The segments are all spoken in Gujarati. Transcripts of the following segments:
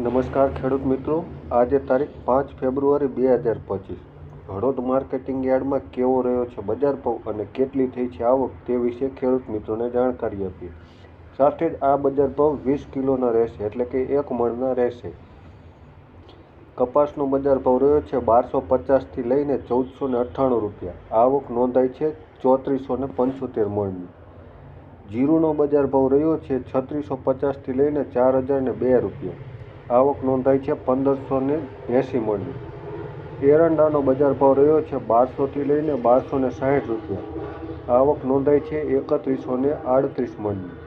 નમસ્કાર ખેડૂત મિત્રો. આજે તારીખ પાંચ ફેબ્રુઆરી બે હજાર પચીસ. હળોદ માર્કેટિંગ યાર્ડમાં કેવો રહ્યો છે બજાર ભાવ અને કેટલી થઈ છે આવક તે વિશે ખેડૂત મિત્રોને જાણકારી આપીએ. સાથે જ આ બજાર ભાવ વીસ કિલોના રહેશે એટલે કે એક મણના રહેશે. કપાસનો બજાર ભાવ રહ્યો છે બારસો પચાસથી લઈને ચૌદસો ને અઠ્ઠાણું રૂપિયા. આવક નોંધાઈ છે ચોત્રીસો ને પંચોતેર મણની. જીરુનો બજાર ભાવ રહ્યો છે છત્રીસો પચાસથી લઈને ચાર હજાર ને બે રૂપિયા. આવક નોંધાઈ છે પંદરસો ને એંસી મણની એરંડાનો બજાર ભાવ રહ્યો છે બારસોથી લઈને બારસો ને સાઠ રૂપિયા. આવક નોંધાઈ છે એકત્રીસો ને આડત્રીસ મણની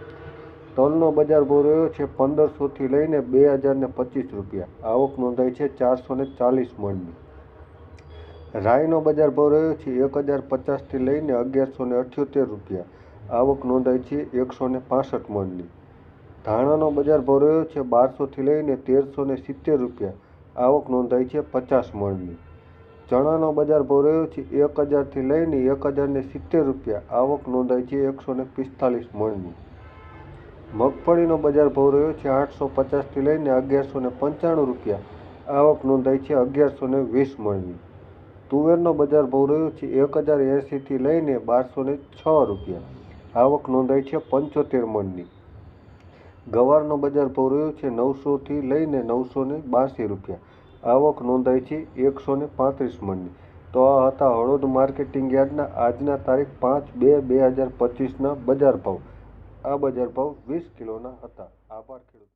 તલનો બજાર ભાવ રહ્યો છે પંદરસોથી લઈને બે હજાર ને પચીસ રૂપિયા. આવક નોંધાઈ છે ચારસો ને ચાલીસ મણની રાઈનો બજાર ભાવ રહ્યો છે એક હજાર પચાસથી લઈને અગિયારસો ને અઠ્યોતેર રૂપિયા. આવક નોંધાઈ છે એકસો ને પાસઠ મણની ધાણાનો બજાર ભાવ રહ્યો છે બારસોથી લઈને તેરસો ને સિત્તેર રૂપિયા. આવક નોંધાઈ છે પચાસ મણની. ચણાનો બજાર ભાવ રહ્યો છે એક હજારથી લઈને એક હજાર ને સિત્તેર રૂપિયા. આવક નોંધાઈ છે એકસો ને પિસ્તાલીસ મણની. મગફળીનો બજાર ભાવ રહ્યો છે આઠસો પચાસથી લઈને અગિયારસો ને પંચાણું રૂપિયા. આવક નોંધાઈ છે અગિયારસો ને વીસ મણની. તુવેરનો બજાર ભાવ રહ્યો છે એક હજાર એંસીથી લઈને બારસો ને છ રૂપિયા. આવક નોંધાઈ છે પંચોતેર મણની. ગવારનો બજાર ભાવ રહ્યો છે નવસોથી લઈને નવસો ને બાંસી રૂપિયા. આવક નોંધાઈ છે એકસો ને પાંત્રીસ મણની. તો આ હતા હળોદ માર્કેટિંગ યાર્ડના આજના તારીખ પાંચ બે બે હજાર પચીસના બજાર ભાવ. આ બજાર ભાવ વીસ કિલોના હતા. આભાર ખેડૂત